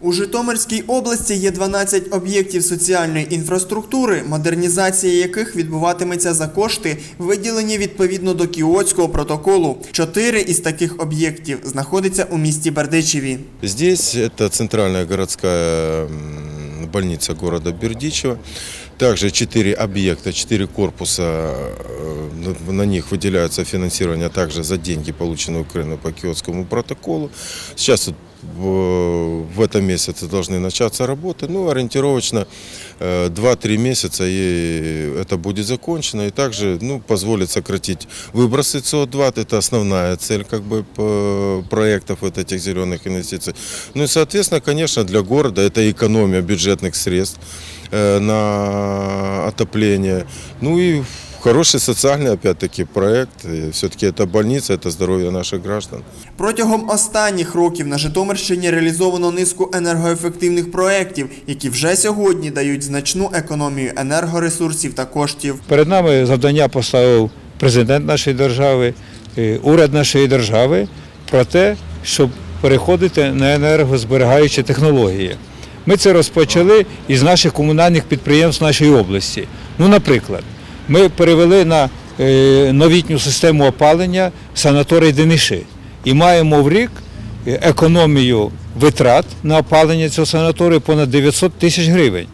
У Житомирській області є 12 об'єктів соціальної інфраструктури, модернізація яких відбуватиметься за кошти, виділені відповідно до Кіотського протоколу. Чотири із таких об'єктів знаходяться у місті Бердичеві. Здесь это центральная городская м, больница города Бердичева. Также четыре объекта, четыре корпуса, э, на- на них выделяется финансирование также за деньги, полученные Украиной по Киотскому протоколу. Сейчас вот в, этом месяце должны начаться работы. Ну, ориентировочно э, 2-3 месяца и это будет закончено. И также ну, позволит сократить выбросы СО2. Это основная цель как бы, проектов вот этих зеленых инвестиций. Ну и, соответственно, конечно, для города это экономия бюджетных средств э, на отопление. Ну и хороший социальный, опять-таки, проект. Все-таки это больница, это здоровье наших граждан. Протягом останніх років на Житомирщині реалізовано низку енергоефективних проєктів, які вже сьогодні дають значну економію енергоресурсів та коштів. Перед нами завдання поставив президент нашої держави, е, уряд нашої держави про те, щоб переходити на енергозберігаючі технології. Ми це розпочали із наших комунальних підприємств нашої області. Ну, наприклад, ми перевели на е, новітню систему опалення санаторій Дениши і маємо в рік е, економію витрат на опалення цього санаторію понад 900 тисяч гривень.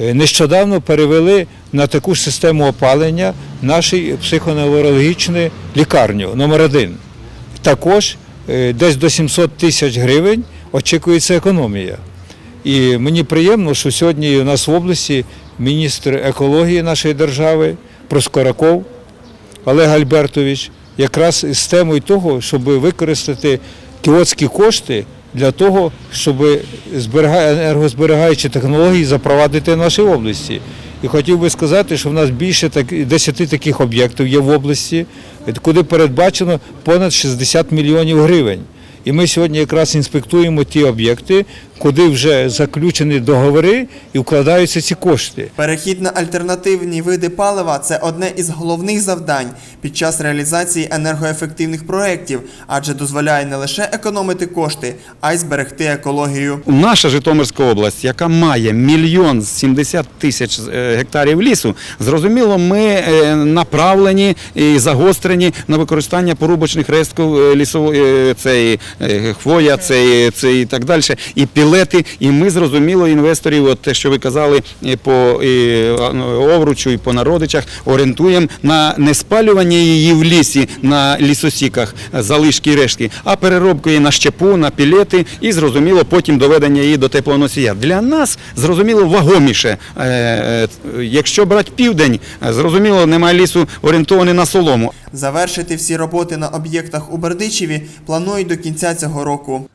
Е, Нещодавно перевели на таку ж систему опалення нашу психоневрологічну лікарню номер 1 Також десь до 700 тисяч гривень очікується економія. І мені приємно, що сьогодні у нас в області міністр екології нашої держави Проскораков Олег Альбертович якраз з темою того, щоб використати кіотські кошти для того, щоб зберіга- енергозберігаючі технології запровадити в нашій області. І хотів би сказати, що в нас більше так, 10 таких об'єктів є в області, куди передбачено понад 60 мільйонів гривень. І ми сьогодні якраз інспектуємо ті об'єкти, куди вже заключені договори і вкладаються ці кошти. Перехід на альтернативні види палива це одне із головних завдань під час реалізації енергоефективних проєктів, адже дозволяє не лише економити кошти, а й зберегти екологію. Наша Житомирська область, яка має мільйон 70 тисяч е, гектарів лісу, зрозуміло, ми е, направлені і загострені на використання порубочних рештків е, лісової цієї хвоя, це, це і так далі, і пілети. І ми зрозуміло інвесторів, от те, що ви казали по овручу і по народичах, орієнтуємо на не спалювання її в лісі на лісосіках, залишки і рештки, а переробку її на щепу, на пілети і зрозуміло потім доведення її до теплоносія. Для нас зрозуміло вагоміше. Е, е, Якщо брати південь, зрозуміло, немає лісу орієнтований на солому. Завершити всі роботи на об'єктах у Бердичеві планують до кінця цього року.